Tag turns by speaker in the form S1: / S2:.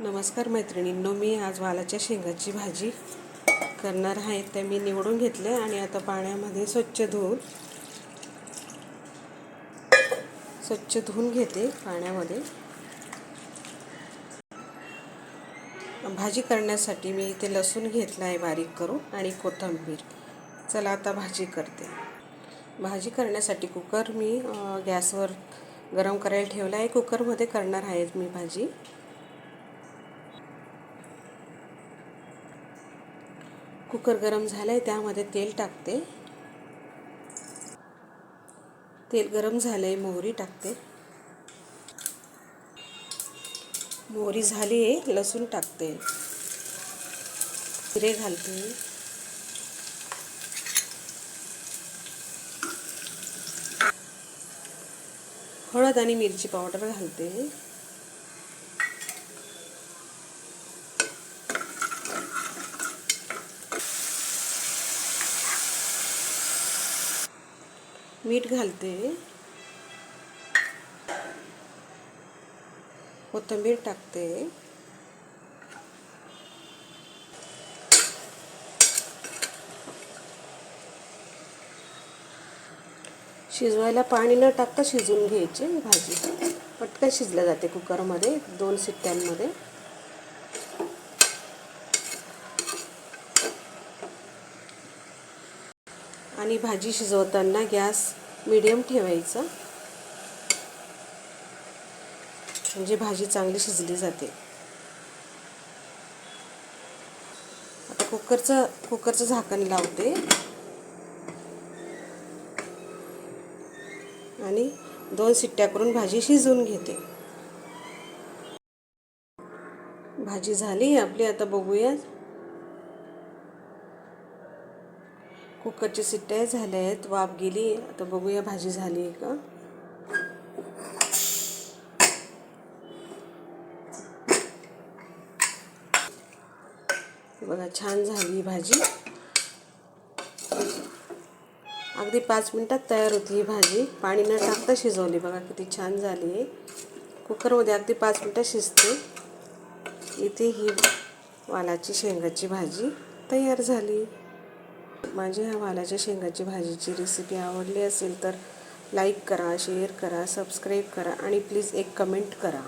S1: नमस्कार मैत्रिणींनो मी आज वालाच्या शेंगाची भाजी करणार आहे. ते मी निवडून घेतले आणि आता पाण्यामध्ये स्वच्छ धुवून स्वच्छ धुवून घेते पाण्यामध्ये. भाजी करण्यासाठी मी इथे लसूण घेतला आहे बारीक करून आणि कोथिंबीर. चला आता भाजी करते. भाजी करण्यासाठी कुकर मी गॅसवर गरम करायला ठेवला आहे. कुकरमध्ये करणार आहे मी भाजी. कुकर गरम झालं आहे त्यामध्ये तेल टाकते. तेल गरम झालं आहे मोहरी टाकते. मोहरी झाली आहे लसूण टाकते. जिरे घालते. हळद आणि मिरची पावडर घालते. मीठ घालते. कोथंबीर टाकते. शिजवायला पाणी न टाकता शिजवून घ्यायची भाजी. पटकन शिजल्या जाते कुकरमध्ये दोन सिट्ट्यांमध्ये. आणि भाजी शिजवताना गॅस मिडियम ठेवायचा. म्हणजे भाजी चांगली शिजली जाते. आता कुकरचं कुकरचं झाकण लावते. आणि दोन शिट्ट्या करून भाजी शिजवून घेते. भाजी झाली आपली आता बघूया. कुकरची सिट्ट्याही झाल्या आहेत वाफ गेली आता बघूया भाजी झाली आहे का. बघा छान झाली ही भाजी. अगदी पाच मिनटात तयार होती ही भाजी. पाणी न टाकता शिजवली. बघा किती छान झाली आहे. कुकरमध्ये अगदी पाच मिनटात शिजते. इथे ही वालाची शेंगाची भाजी तयार झाली. माझी ह्या वालाच्या शेंगाची भाजीची रेसिपी आवडली असेल तर लाईक करा शेअर करा सबस्क्राईब करा आणि प्लीज एक कमेंट करा.